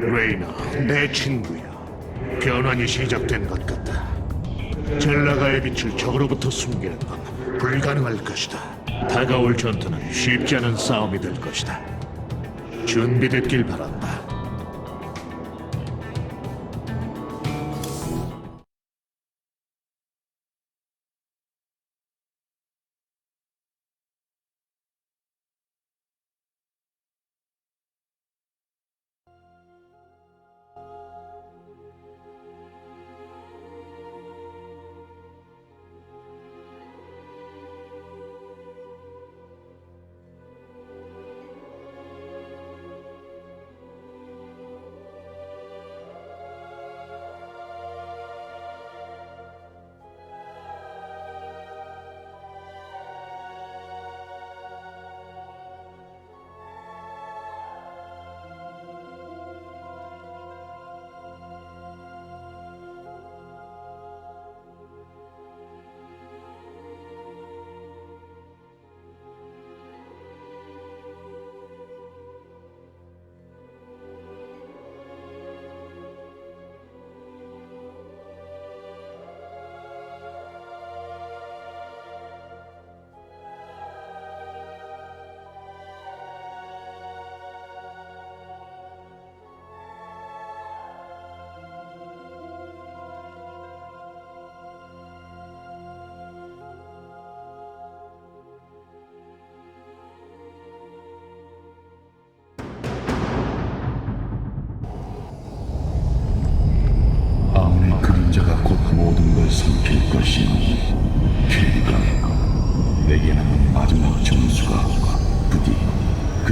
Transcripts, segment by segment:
레이나, 내 친구야. 변환이 시작된 것 같다. 젤라가의 빛을 적으로부터 숨기는 건 불가능할 것이다. 다가올 전투는 쉽지 않은 싸움이 될 것이다. 준비됐길 바란다.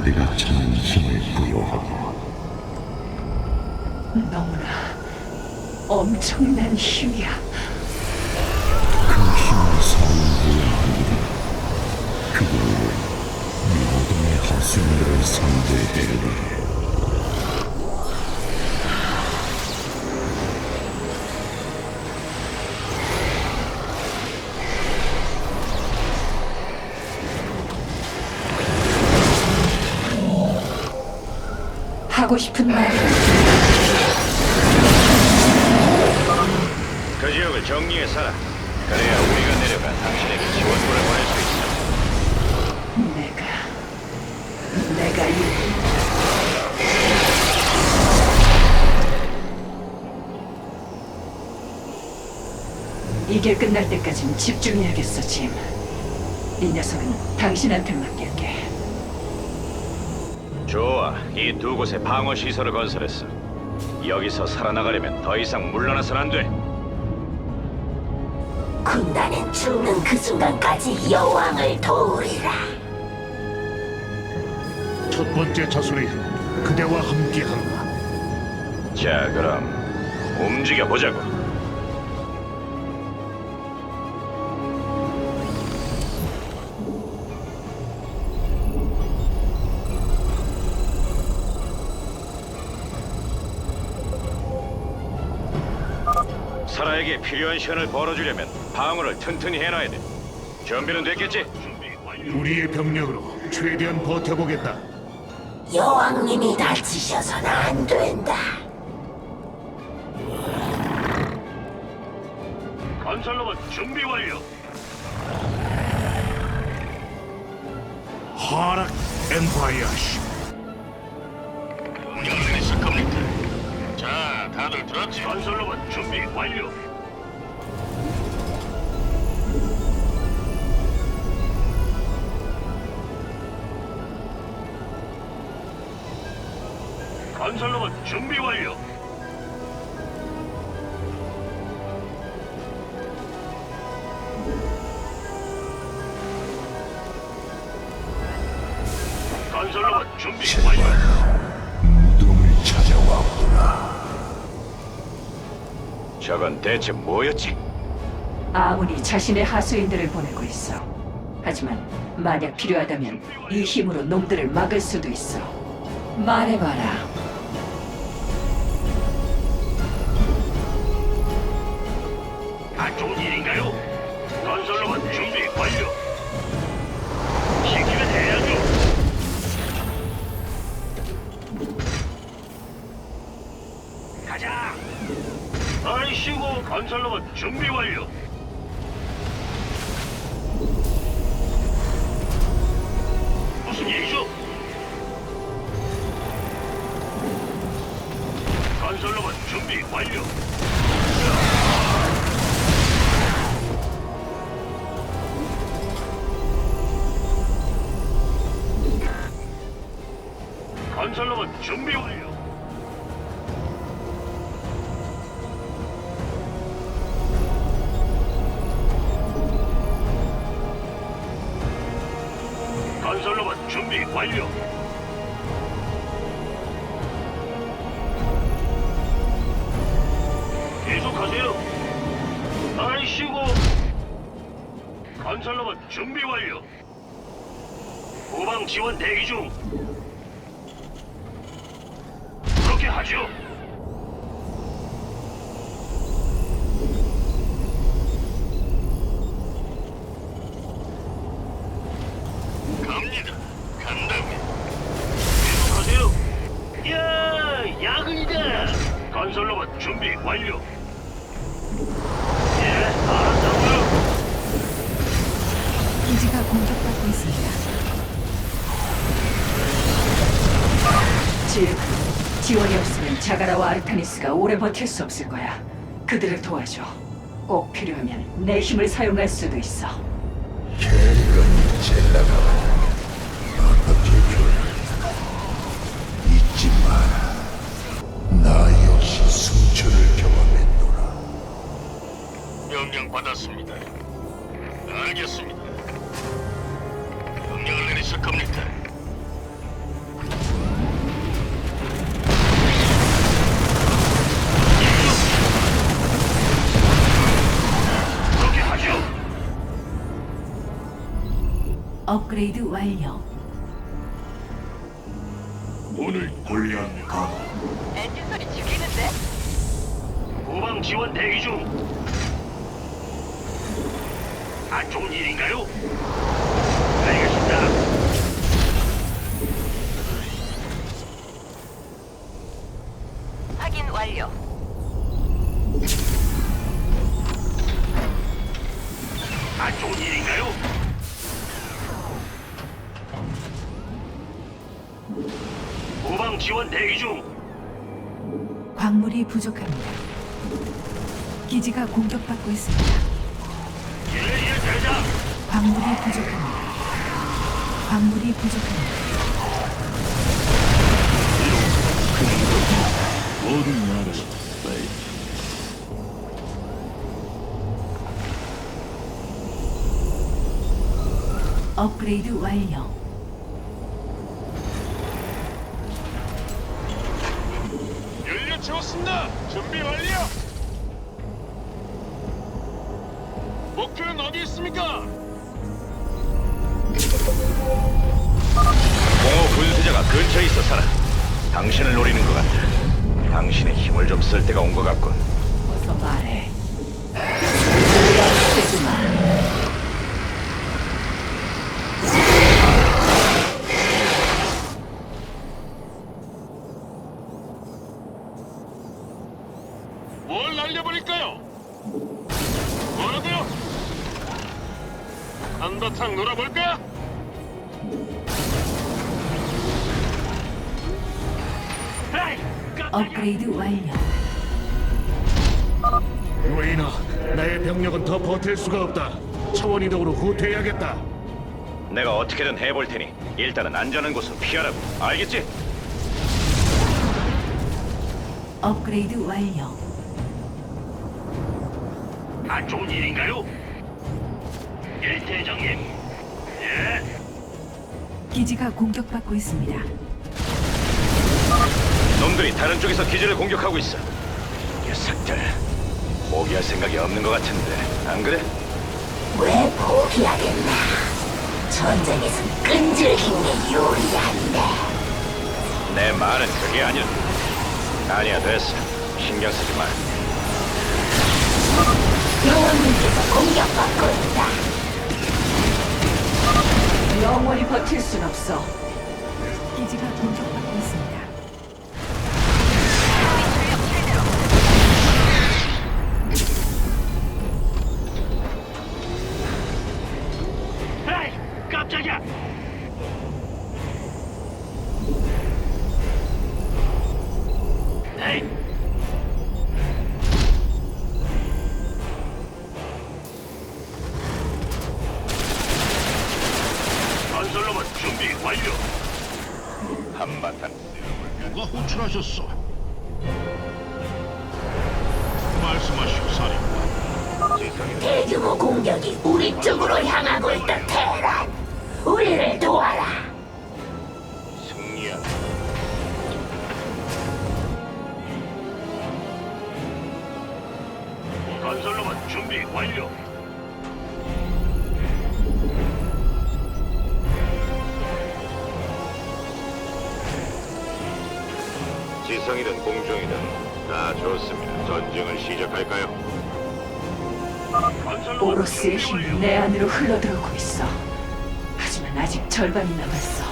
그대가 찾는 힘을 부여하고. 너무나 엄청난 힘이야. 그 힘을 사용해야 합니다. 그걸로 모든의 하수인들을 상대해야 하고 싶은 말이 그 지역을 정리해 살아. 그래야 우리가 내려가 당신에게 지원군을 보낼 수 있어. 내가 내가 이 이게 끝날 때까진 집중해야겠어, 짐. 이 녀석은 당신한테 맡길게. 좋아, 이 두 곳에 방어 시설을 건설했어. 여기서 살아나가려면 더 이상 물러나선 안 돼. 군단은 죽는 그 순간까지 여왕을 도우리라. 첫 번째 자손의 힘, 그대와 함께한다. 자, 그럼 움직여 보자고. 사라에게 필요한 시간을 벌어주려면 방어를 튼튼히 해놔야 돼. 준비는 됐겠지? 우리의 병력으로 최대한 버텨보겠다. 여왕님이 다치셔서는 안 된다. 건설로봇 준비 완료. 하락 엠파이어 씨. 명령 내리실 겁니까? 자, 다들 들었지? 건설로봇 준비 완료. 건설로봇 준비 완료. 건설로봇 준비 완료. 무덤을 찾아왔구나 저건 대체 뭐였지? 아무리 자신의 하수인들을 보내고 있어. 하지만 만약 필요하다면 이 힘으로 놈들을 막을 수도 있어. 말해봐라. 건설로봇 준비 완료. 무슨 일이죠? 건설로봇 준비 완료. 건설로봇 준비 완료. 대기 중. 그렇게 하죠. 오래 버틸 수 없을 거야. 그들을 도와줘. 꼭 필요하면 내 힘을 사용할 수도 있어. 캐리건 젤라가 어떻게 잊지 마라 나 역시 승천을 경험했노라 명령 받았습니다. 알겠습니다. 명령을 내리실 겁니까? 업그레이드 완료. 오늘 골리앗 가 후방 지원 대기 중. 안 좋은 일인가요? 알겠습니다. 확인 완료. 안 좋은 일인가요? 후방 지원 대기 중. 광물이 부족합니다. 기지가 공격받고 있습니다. 예예 대장. 광물이 부족합니다. 광물이 부족합니다. 모든 나를 빨리 업그레이드 완료. 채웠습니다. 준비 완료. 목표는 어디 있습니까? 공허 분쇄자가 근처에 있어 살아. 당신을 노리는 것 같아. 당신의 힘을 좀 쓸 때가 온 것 같군. 업그레이드 완료. 레이나, 나의 병력은 더 버틸 수가 없다. 차원 이동으로 후퇴해야겠다. 내가 어떻게든 해볼 테니 일단은 안전한 곳으로 피하라고. 알겠지? 업그레이드 완료. 안 좋은 일인가요? 예, 대장님. 예, 기지가 공격받고 있습니다. 놈들이 다른 쪽에서 기지를 공격하고 있어. 녀석들. 포기할 생각이 없는 것 같은데, 안 그래? 왜 포기하겠나? 전쟁에선 끈질긴 게 요리한데. 내 말은 그게 아니야. 아니야, 됐어. 신경 쓰지 마. 요원님께서 공격받고 있다. 영원히 버틸 순 없어. 기지가 공격받고 있습니다. 대규모 공격이 우리 쪽으로 향하고 있다, 테란. 우리를 도와라. 승리야. 건설로봇 준비 완료. 지성이든 공중이든 다 좋습니다. 전쟁을 시작할까요? 오로스의 힘이. 내 안으로 흘러들어오고 있어. 하지만 아직 절반이 남았어.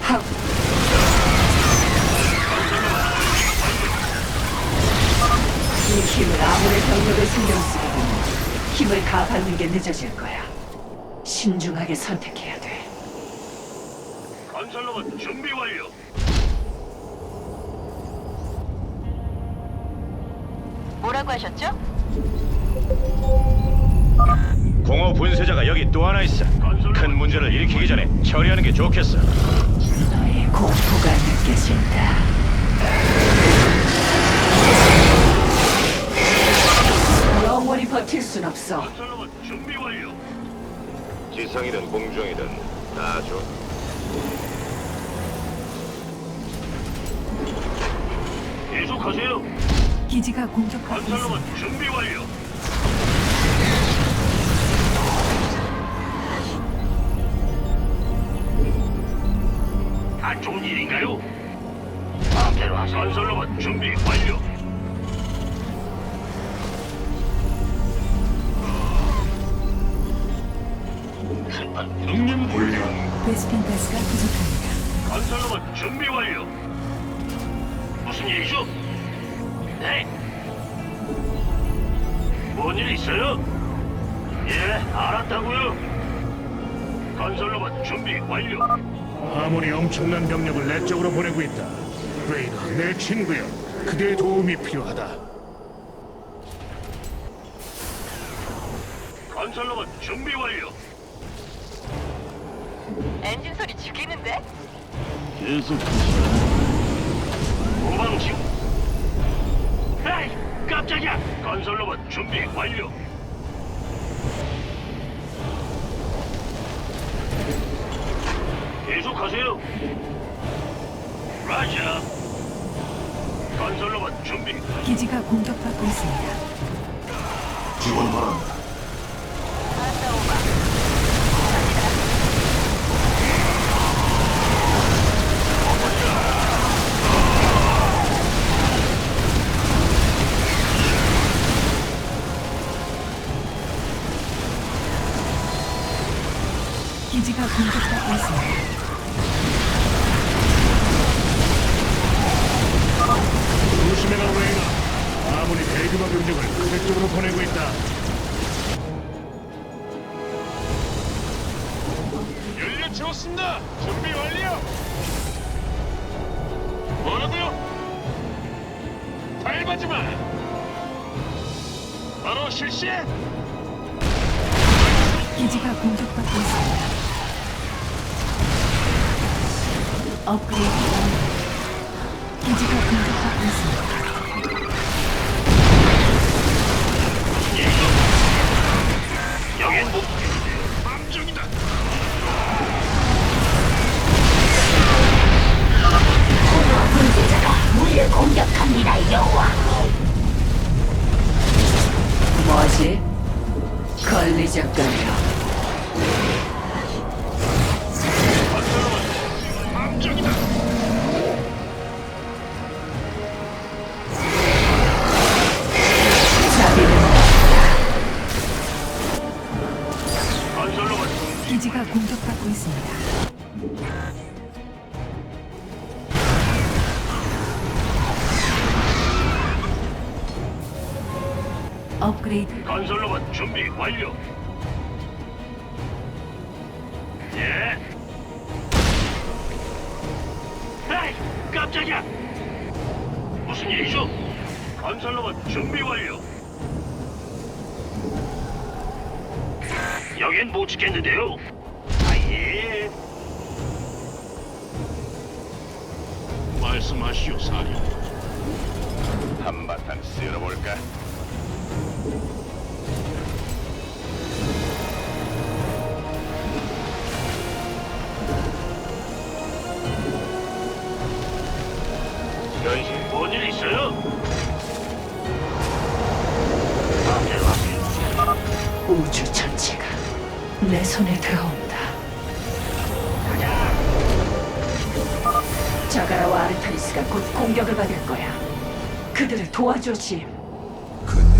하... 이 힘을 아무리 병력을 신경 쓰게 되면 힘을 다 받는 게 늦어질 거야. 신중하게 선택해야 돼. 건설로봇 준비 완료. 뭐라고 하셨죠? 공허 분쇄자가 여기 또 하나 있어. 큰 문제를 일으키기 전에 처리하는 게 좋겠어. 너의 공포가 느껴진다. 영원히 버틸 순 없어. 건설로봇 준비 완료. 지성이든 공중이든 다 좋. 계속하세요. 기지가 공격받고 건설로봇 있습니다. 준비 완료. 안 좋은 일인가요? 마음대로 하세요. 건설로봇 준비 완료. 형님 불려. 베스핀 가스가 부족합니다. 건설로봇 준비 완료. 무슨 일이죠? 네. 뭔일 있어요? 예, 알았다고요. 건설로봇 준비 완료. 아무리 엄청난 병력을 내 쪽으로 보내고 있다. 레이너, 내 친구여. 그대의 도움이 필요하다. 건설로봇 준비 완료. 엔진 소리 죽이는데? 후방 지원. 에이, 깜짝이야. 건설 로봇 준비 완료. 계속하세요. 라자. 건설 로봇 준비. 기지가 공격받고 있습니다. 기지가 공격받고 있습니다. 조심해라, 레이너. 아무리 대규모 병력을 그대 쪽으로 보내고 있다. 연료 채웠습니다. 준비 완료. 뭐라고요? 밟아지 마. 바로 실시해. 기지가 공격받고 있습니다. 업그레이드 업그레이드 건설로봇 준비 완료. 예. 에이, 깜짝이야. 무슨 일이죠? 건설로봇 준비 완료. 여긴 못 지켰는데요. 아예. 말씀하시오, 사령. 한바탕 쓸어볼까? 우주 전체가 내 손에 들어온다. 자가라와 아르타리스가 곧 공격을 받을 거야. 그들을 도와줘, 짐. 그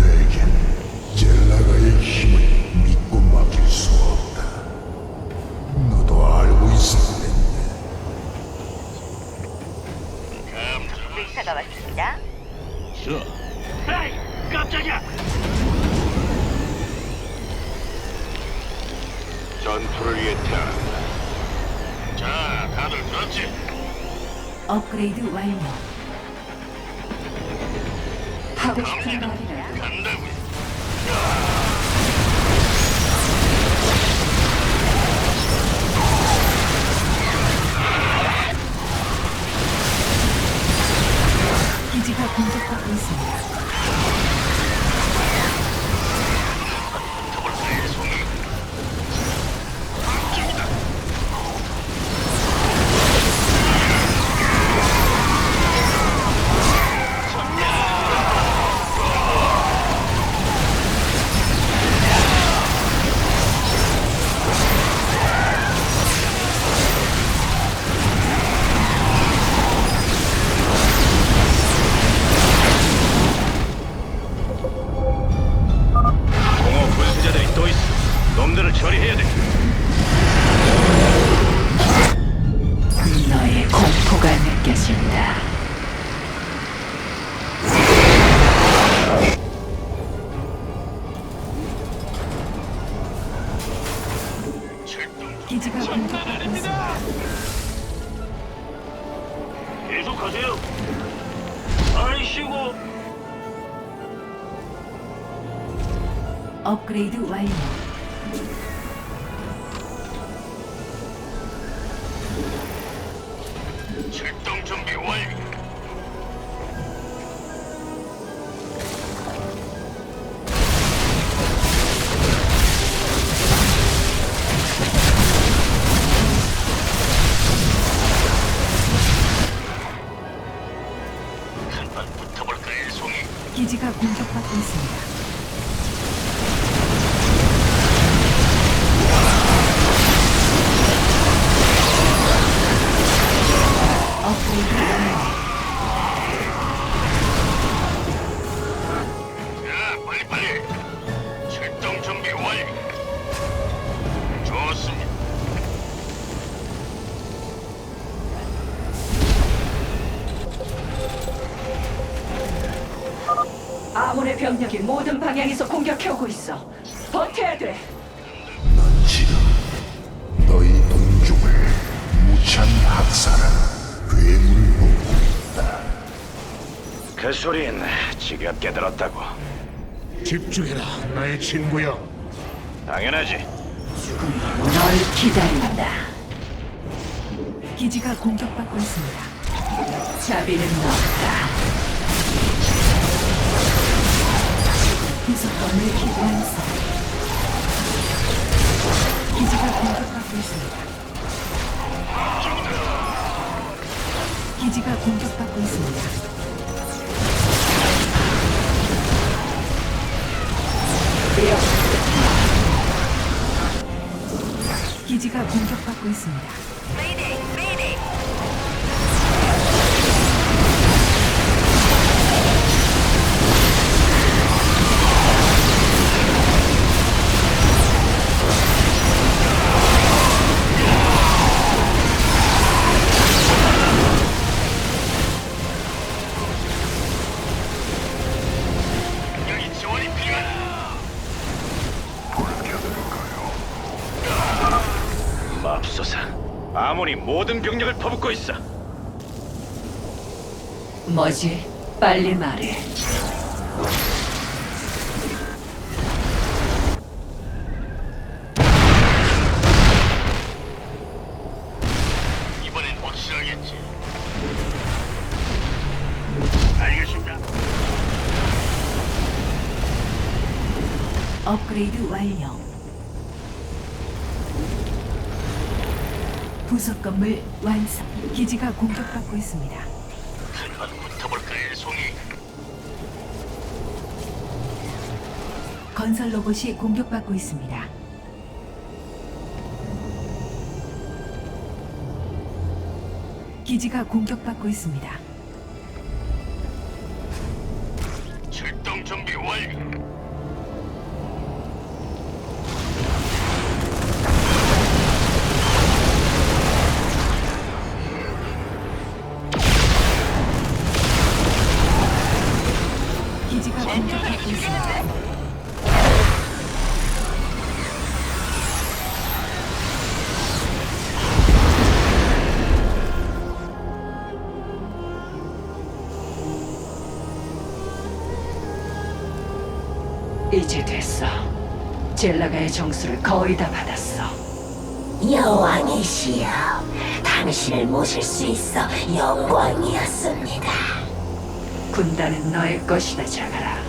전투를 위해 태어난다. 자, 다들 들었지? 업그레이드 완료. 하고 싶은 말이라. 놈들을 처리해야 돼. 공격받고 있습니다. 버텨야 돼. 넌 지금 너희 동족을 무참 학살한 괴물을 보고 있다. 그 소린 지금 깨달았다고. 집중해라, 나의 친구여. 당연하지. 널 기다린다. 기지가 공격받고 있습니다. 자비는 없다. 구속범을 기부하였어. 기지가. 기지가 공격받고 있습니다. 뭐지? 빨리 말해. 이번엔 확실하겠지. 알겠습니다. 업그레이드 완료. 부속 건물 완성. 기지가 공격받고 있습니다. 건설 로봇이 공격받고 있습니다. 기지가 공격받고 있습니다. 젤라가의 정수를 거의 다 받았어. 여왕이시여, 당신을 모실 수 있어 영광이었습니다. 군단은 너의 것이다, 자가라.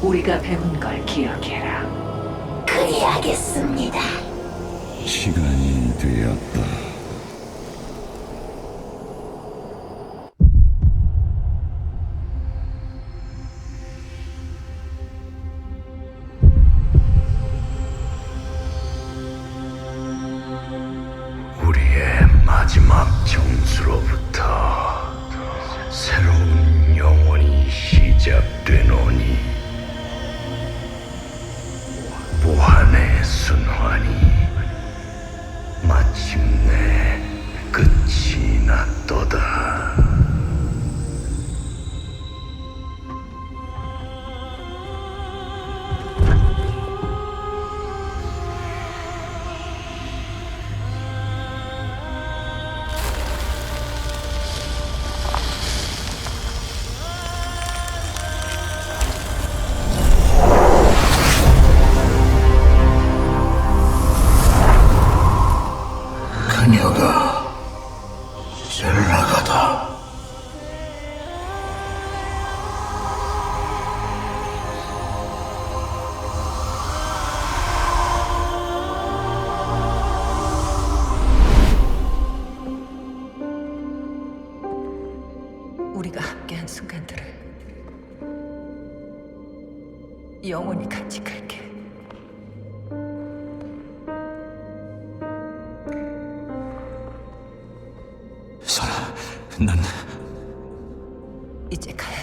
우리가 배운 걸 기억해라. 그리하겠습니다. 시간이 되었다. 난 이제 가야.